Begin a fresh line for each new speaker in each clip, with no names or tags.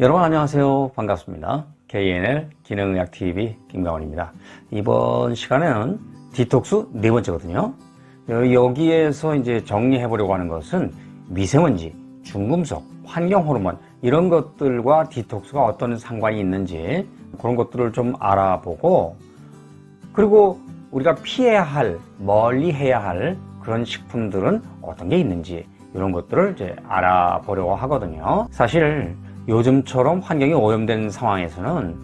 여러분 안녕하세요. 반갑습니다. KNL 기능의학TV 김강원입니다. 이번 시간에는 디톡스 네 번째거든요. 여- 여기에서 이제 정리해 보려고 하는 것은 미세먼지, 중금속, 환경 호르몬 이런 것들과 디톡스가 어떤 상관이 있는지 그런 것들을 좀 알아보고 그리고 우리가 피해야 할, 멀리 해야 할 그런 식품들은 어떤 게 있는지 이런 것들을 이제 알아보려고 하거든요. 사실 요즘처럼 환경이 오염된 상황에서는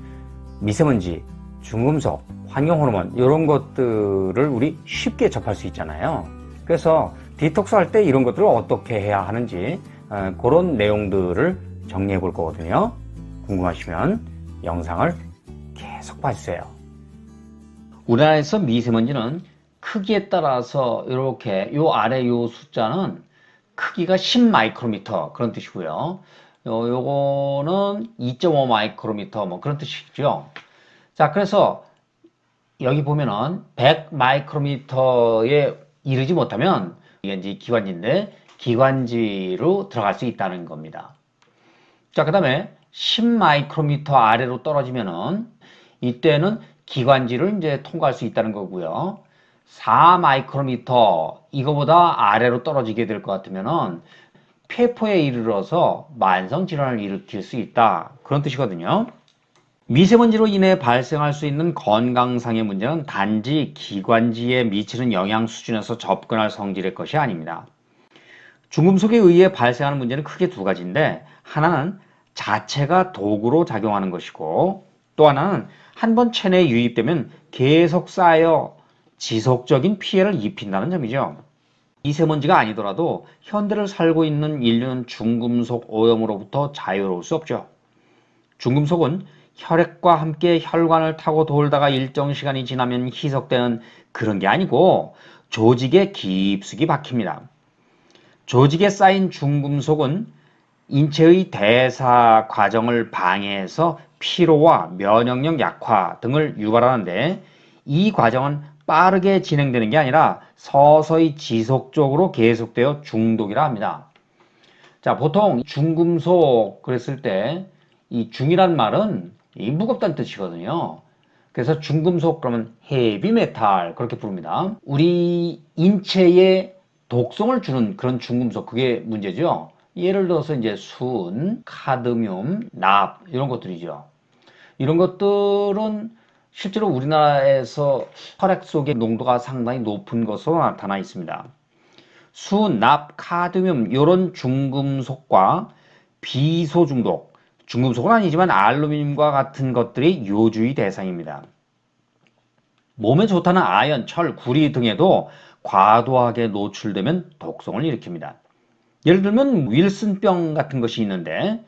미세먼지, 중금속, 환경 호르몬 이런 것들을 우리 쉽게 접할 수 있잖아요. 그래서 디톡스 할 때 이런 것들을 어떻게 해야 하는지 어, 그런 내용들을 정리해 볼 거거든요. 궁금하시면 영상을 계속 봐주세요.
우리나라에서 미세먼지는 크기에 따라서 이렇게 요 아래 요 숫자는 크기가 10 마이크로미터 그런 뜻이고요. 요, 요거는 2.5 마이크로미터 뭐 그런 뜻이죠. 자, 그래서 여기 보면은 100 마이크로미터에 이르지 못하면 이게 이제 기관지인데 기관지로 들어갈 수 있다는 겁니다. 자, 그 다음에 10 마이크로미터 아래로 떨어지면은 이때는 기관지를 이제 통과할 수 있다는 거고요. 4 마이크로미터 이거보다 아래로 떨어지게 될 것 같으면은 폐포에 이르러서 만성 질환을 일으킬 수 있다. 그런 뜻이거든요. 미세먼지로 인해 발생할 수 있는 건강상의 문제는 단지 기관지에 미치는 영향 수준에서 접근할 성질의 것이 아닙니다. 중금속에 의해 발생하는 문제는 크게 두 가지인데 하나는 자체가 도구로 작용하는 것이고 또 하나는 한 번 체내에 유입되면 계속 쌓여 지속적인 피해를 입힌다는 점이죠. 미세먼지가 아니더라도 현대를 살고 있는 인류는 중금속 오염으로부터 자유로울 수 없죠. 중금속은 혈액과 함께 혈관을 타고 돌다가 일정 시간이 지나면 희석되는 그런 게 아니고 조직에 깊숙이 박힙니다. 조직에 쌓인 중금속은 인체의 대사 과정을 방해해서 피로와 면역력 약화 등을 유발하는데 이 과정은 빠르게 진행되는 게 아니라 서서히 지속적으로 계속되어 중독이라 합니다. 자, 보통 중금속 그랬을 때 이 중이란 말은 이 무겁다는 뜻이거든요. 그래서 중금속 그러면 헤비메탈 그렇게 부릅니다. 우리 인체에 독성을 주는 그런 중금속 그게 문제죠. 예를 들어서 이제 순, 카드뮴, 납 이런 것들이죠. 이런 것들은 실제로 우리나라에서 혈액 속의 농도가 상당히 높은 것으로 나타나 있습니다. 순, 납, 카드뮴 이런 중금속과 비소 중독, 중금속은 아니지만 알루미늄과 같은 것들이 요주의 대상입니다. 몸에 좋다는 아연, 철, 구리 등에도 과도하게 노출되면 독성을 일으킵니다. 예를 들면 윌슨병 같은 것이 있는데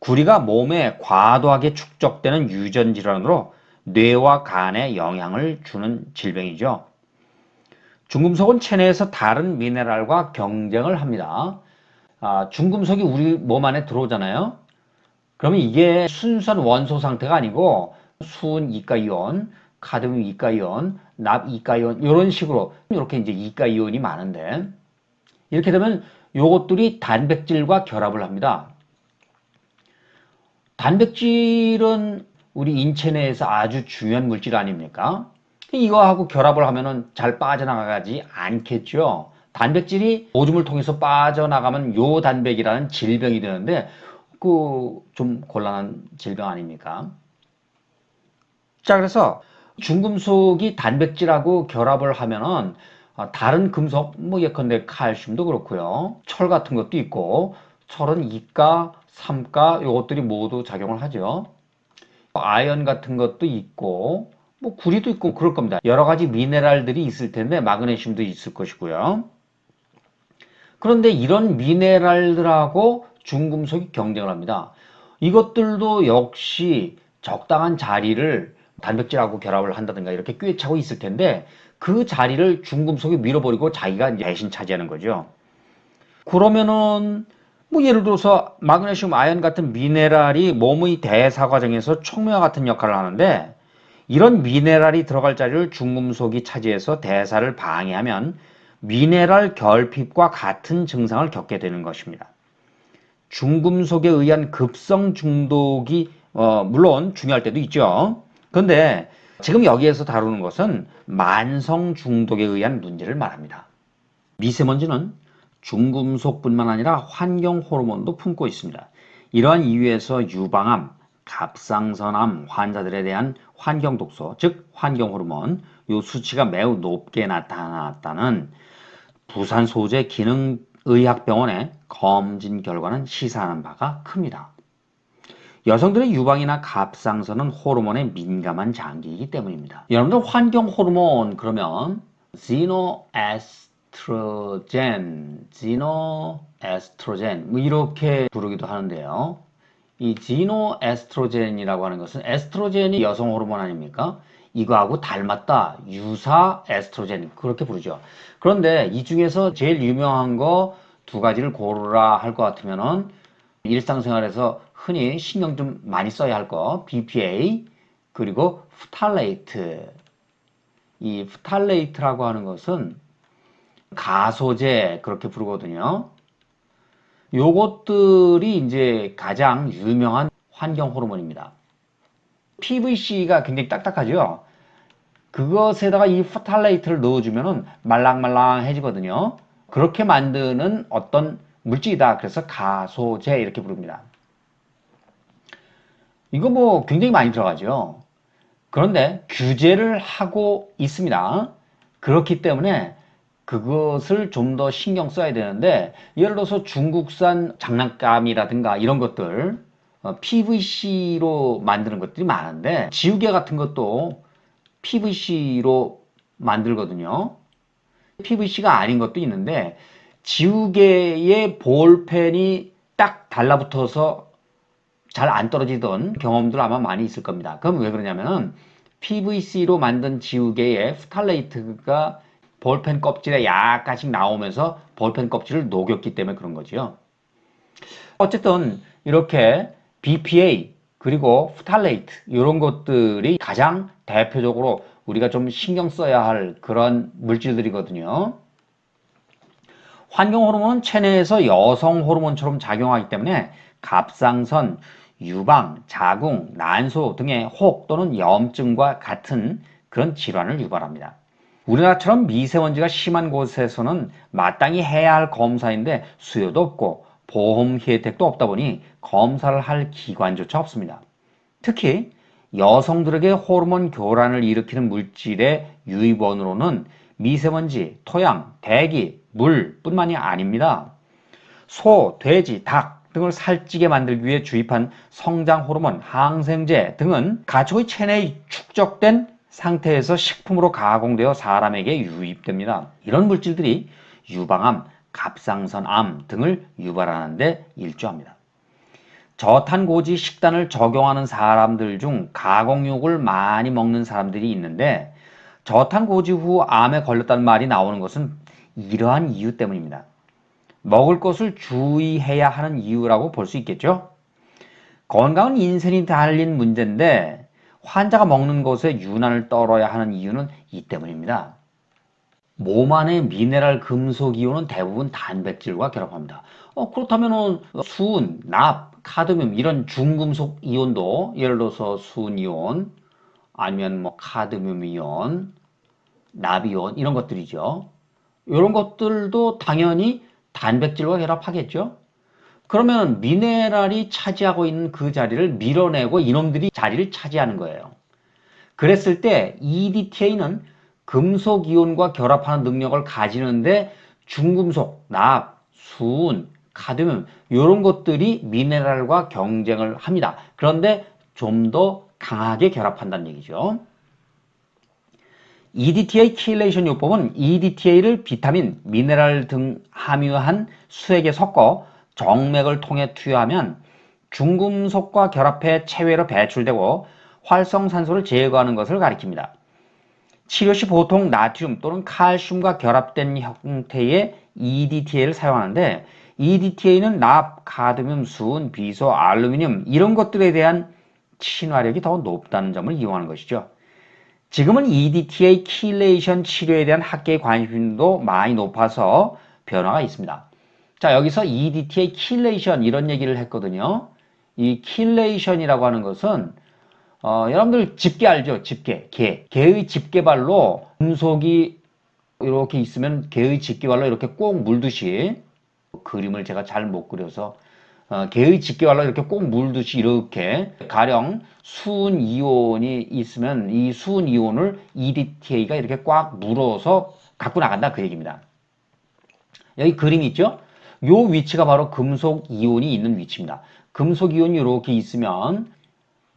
구리가 몸에 과도하게 축적되는 유전 질환으로 뇌와 간에 영향을 주는 질병이죠. 중금속은 체내에서 다른 미네랄과 경쟁을 합니다. 아, 중금속이 우리 몸 안에 들어오잖아요. 그러면 이게 순수한 원소 상태가 아니고 수은 이가이온, 카드뮴 이가이온, 납 이가이온 이런 식으로 이렇게 이제 이가이온이 많은데 이렇게 되면 요것들이 단백질과 결합을 합니다. 단백질은 우리 인체 내에서 아주 중요한 물질 아닙니까? 이거하고 결합을 하면은 잘 빠져나가지 않겠죠. 단백질이 오줌을 통해서 빠져나가면 요 단백이라는 질병이 되는데 그 좀 곤란한 질병 아닙니까? 자, 그래서 중금속이 단백질하고 결합을 하면은 아, 다른 금속, 뭐 예컨대 칼슘도 그렇고요. 철 같은 것도 있고, 철은 이가, 삼가 요것들이 모두 작용을 하죠. 아연 같은 것도 있고, 뭐 구리도 있고 그럴 겁니다. 여러 가지 미네랄들이 있을 텐데 마그네슘도 있을 것이고요. 그런데 이런 미네랄들하고 중금속이 경쟁을 합니다. 이것들도 역시 적당한 자리를 단백질하고 결합을 한다든가 이렇게 꿰차고 있을 텐데 그 자리를 중금속이 밀어버리고 자기가 대신 차지하는 거죠. 그러면은 뭐 예를 들어서 마그네슘, 아연 같은 미네랄이 몸의 대사 과정에서 촉매와 같은 역할을 하는데 이런 미네랄이 들어갈 자리를 중금속이 차지해서 대사를 방해하면 미네랄 결핍과 같은 증상을 겪게 되는 것입니다. 중금속에 의한 급성 중독이 어, 물론 중요할 때도 있죠. 그런데 지금 여기에서 다루는 것은 만성 중독에 의한 문제를 말합니다. 미세먼지는 중금속뿐만 아니라 환경 호르몬도 품고 있습니다. 이러한 이유에서 유방암, 갑상선암 환자들에 대한 환경 독소, 즉 환경 호르몬 요 수치가 매우 높게 나타났다는 부산 소재 기능의학병원의 검진 결과는 시사하는 바가 큽니다. 여성들의 유방이나 갑상선은 호르몬에 민감한 장기이기 때문입니다. 여러분들 환경 호르몬 그러면 지노에스 트로겐, 지노 에스트로겐 뭐 이렇게 부르기도 하는데요. 이 지노 에스트로겐이라고 하는 것은 에스트로겐이 여성 호르몬 아닙니까? 이거하고 닮았다. 유사 에스트로겐 그렇게 부르죠. 그런데 이 중에서 제일 유명한 거 두 가지를 고르라 할 것 같으면은 일상생활에서 흔히 신경 좀 많이 써야 할 거 BPA 그리고 프탈레이트 이 프탈레이트라고 하는 것은 가소제 그렇게 부르거든요. 요것들이 이제 가장 유명한 환경 호르몬입니다. PVC가 굉장히 딱딱하죠. 그것에다가 이 프탈레이트를 넣어주면은 말랑말랑해지거든요. 그렇게 만드는 어떤 물질이다. 그래서 가소제 이렇게 부릅니다. 이거 뭐 굉장히 많이 들어가죠. 그런데 규제를 하고 있습니다. 그렇기 때문에 그것을 좀 더 신경 써야 되는데 예를 들어서 중국산 장난감이라든가 이런 것들 어, PVC로 만드는 것들이 많은데 지우개 같은 것도 PVC로 만들거든요. PVC가 아닌 것도 있는데 지우개의 볼펜이 딱 달라붙어서 잘 안 떨어지던 경험들 아마 많이 있을 겁니다. 그럼 왜 그러냐면은 PVC로 만든 지우개에 프탈레이트가 볼펜 껍질에 약간씩 나오면서 볼펜 껍질을 녹였기 때문에 그런 거죠. 어쨌든 이렇게 BPA 그리고 프탈레이트 이런 것들이 가장 대표적으로 우리가 좀 신경 써야 할 그런 물질들이거든요. 환경 호르몬은 체내에서 여성 호르몬처럼 작용하기 때문에 갑상선, 유방, 자궁, 난소 등의 혹 또는 염증과 같은 그런 질환을 유발합니다. 우리나라처럼 미세먼지가 심한 곳에서는 마땅히 해야 할 검사인데 수요도 없고 보험 혜택도 없다 보니 검사를 할 기관조차 없습니다. 특히 여성들에게 호르몬 교란을 일으키는 물질의 유입원으로는 미세먼지, 토양, 대기, 물 뿐만이 아닙니다. 소, 돼지, 닭 등을 살찌게 만들기 위해 주입한 성장 호르몬, 항생제 등은 가축의 체내에 축적된 상태에서 식품으로 가공되어 사람에게 유입됩니다. 이런 물질들이 유방암, 갑상선암 등을 유발하는 데 일조합니다. 저탄고지 식단을 적용하는 사람들 중 가공육을 많이 먹는 사람들이 있는데 저탄고지 후 암에 걸렸다는 말이 나오는 것은 이러한 이유 때문입니다. 먹을 것을 주의해야 하는 이유라고 볼 수 있겠죠. 건강은 인생이 달린 문제인데 환자가 먹는 것에 유난을 떨어야 하는 이유는 이 때문입니다. 몸 안의 미네랄 금속 이온은 대부분 단백질과 결합합니다. 어, 그렇다면 수은, 납, 카드뮴 이런 중금속 이온도 예를 들어서 수은 이온 아니면 뭐 카드뮴 이온, 납 이온 이런 것들이죠. 이런 것들도 당연히 단백질과 결합하겠죠. 그러면 미네랄이 차지하고 있는 그 자리를 밀어내고 이놈들이 자리를 차지하는 거예요. 그랬을 때 EDTA는 금속 이온과 결합하는 능력을 가지는데 중금속, 납, 수은, 카드뮴 이런 것들이 미네랄과 경쟁을 합니다. 그런데 좀 더 강하게 결합한다는 얘기죠. EDTA 킬레이션 요법은 EDTA를 비타민, 미네랄 등 함유한 수액에 섞어 정맥을 통해 투여하면 중금속과 결합해 체외로 배출되고 활성산소를 제거하는 것을 가리킵니다. 치료 시 보통 나트륨 또는 칼슘과 결합된 형태의 EDTA를 사용하는데 EDTA는 납, 카드뮴, 수은, 비소, 알루미늄 이런 것들에 대한 친화력이 더 높다는 점을 이용하는 것이죠. 지금은 EDTA 킬레이션 치료에 대한 학계의 관심도 많이 높아서 변화가 있습니다. 자, 여기서 EDTA 킬레이션 이런 얘기를 했거든요. 이 킬레이션이라고 하는 것은 어, 여러분들 집게 알죠? 집게, 개. 개의 집게발로 금속이 이렇게 있으면 개의 집게발로 이렇게 꼭 물듯이 그림을 제가 잘 못 그려서 어, 개의 집게발로 이렇게 꼭 물듯이 이렇게 가령 수은 이온이 있으면 이 수은 이온을 EDTA가 이렇게 꽉 물어서 갖고 나간다 그 얘기입니다. 여기 그림이 있죠? 요 위치가 바로 금속 이온이 있는 위치입니다. 금속 이온이 이렇게 있으면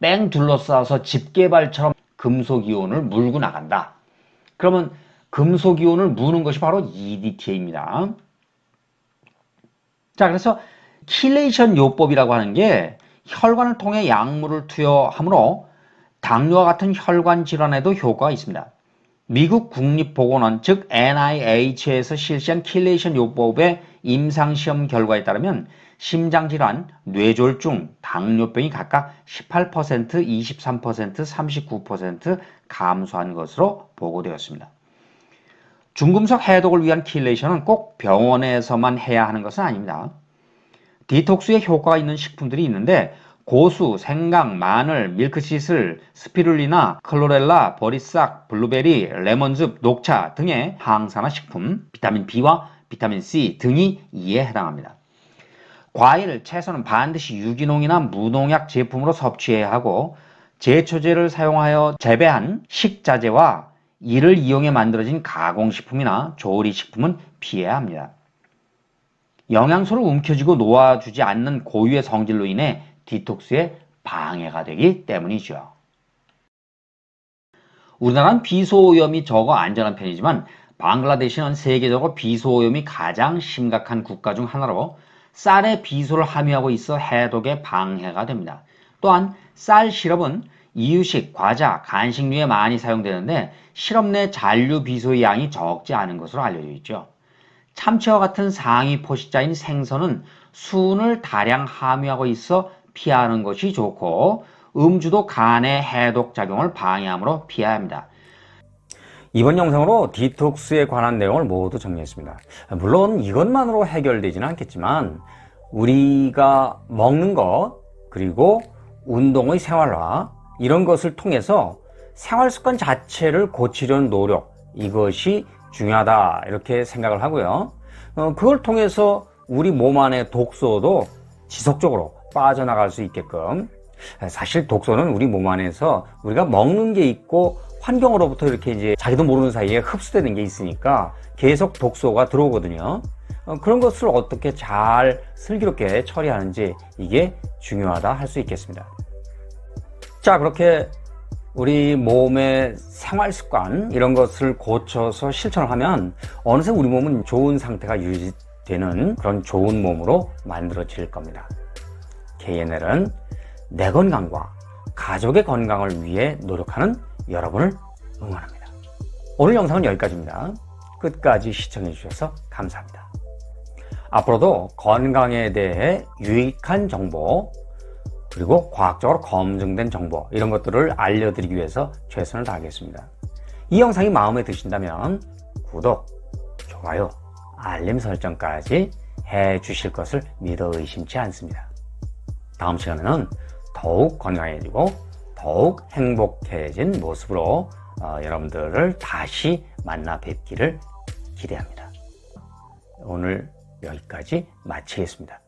뺑 둘러싸서 집게발처럼 금속 이온을 물고 나간다. 그러면 금속 이온을 무는 것이 바로 EDTA입니다. 자, 그래서 킬레이션 요법이라고 하는 게 혈관을 통해 약물을 투여하므로 당뇨와 같은 혈관 질환에도 효과가 있습니다. 미국 국립보건원 즉 NIH에서 실시한 킬레이션 요법의 임상시험 결과에 따르면 심장질환, 뇌졸중, 당뇨병이 각각 18%, 23%, 39% 감소한 것으로 보고되었습니다. 중금속 해독을 위한 킬레이션은 꼭 병원에서만 해야 하는 것은 아닙니다. 디톡스에 효과가 있는 식품들이 있는데 고수, 생강, 마늘, 밀크시슬, 스피룰리나, 클로렐라, 버리싹, 블루베리, 레몬즙, 녹차 등의 항산화 식품, 비타민 B와 비타민 C 등이 이에 해당합니다. 과일, 채소는 반드시 유기농이나 무농약 제품으로 섭취해야 하고 제초제를 사용하여 재배한 식자재와 이를 이용해 만들어진 가공식품이나 조리식품은 피해야 합니다. 영양소를 움켜쥐고 놓아주지 않는 고유의 성질로 인해 디톡스에 방해가 되기 때문이죠. 우리나라는 비소오염이 적어 안전한 편이지만 방글라데시는 세계적으로 비소오염이 가장 심각한 국가 중 하나로 쌀에 비소를 함유하고 있어 해독에 방해가 됩니다. 또한 쌀 시럽은 이유식, 과자, 간식류에 많이 사용되는데 시럽 내 잔류 비소의 양이 적지 않은 것으로 알려져 있죠. 참치와 같은 상위 포식자인 생선은 수은을 다량 함유하고 있어 피하는 것이 좋고 음주도 간의 해독 작용을 방해하므로 피해야 합니다.
이번 영상으로 디톡스에 관한 내용을 모두 정리했습니다. 물론 이것만으로 해결되지는 않겠지만 우리가 먹는 것 그리고 운동의 생활화 이런 것을 통해서 생활 습관 자체를 고치려는 노력 이것이 중요하다 이렇게 생각을 하고요. 어, 그걸 통해서 우리 몸 안의 독소도 지속적으로 빠져나갈 수 있게끔 사실 독소는 우리 몸 안에서 우리가 먹는 게 있고 환경으로부터 이렇게 이제 자기도 모르는 사이에 흡수되는 게 있으니까 계속 독소가 들어오거든요. 어, 그런 것을 어떻게 잘 슬기롭게 처리하는지 이게 중요하다 할 수 있겠습니다. 자, 그렇게 우리 몸의 생활 습관 이런 것을 고쳐서 실천을 하면 어느새 우리 몸은 좋은 상태가 유지되는 그런 좋은 몸으로 만들어질 겁니다. KNL은 내 건강과 가족의 건강을 위해 노력하는 여러분을 응원합니다. 오늘 영상은 여기까지입니다. 끝까지 시청해 주셔서 감사합니다. 앞으로도 건강에 대해 유익한 정보 그리고 과학적으로 검증된 정보 이런 것들을 알려드리기 위해서 최선을 다하겠습니다. 이 영상이 마음에 드신다면 구독, 좋아요, 알림 설정까지 해 주실 것을 믿어 의심치 않습니다. 다음 시간에는 더욱 건강해지고 더욱 행복해진 모습으로 어, 여러분들을 다시 만나 뵙기를 기대합니다. 오늘 여기까지 마치겠습니다.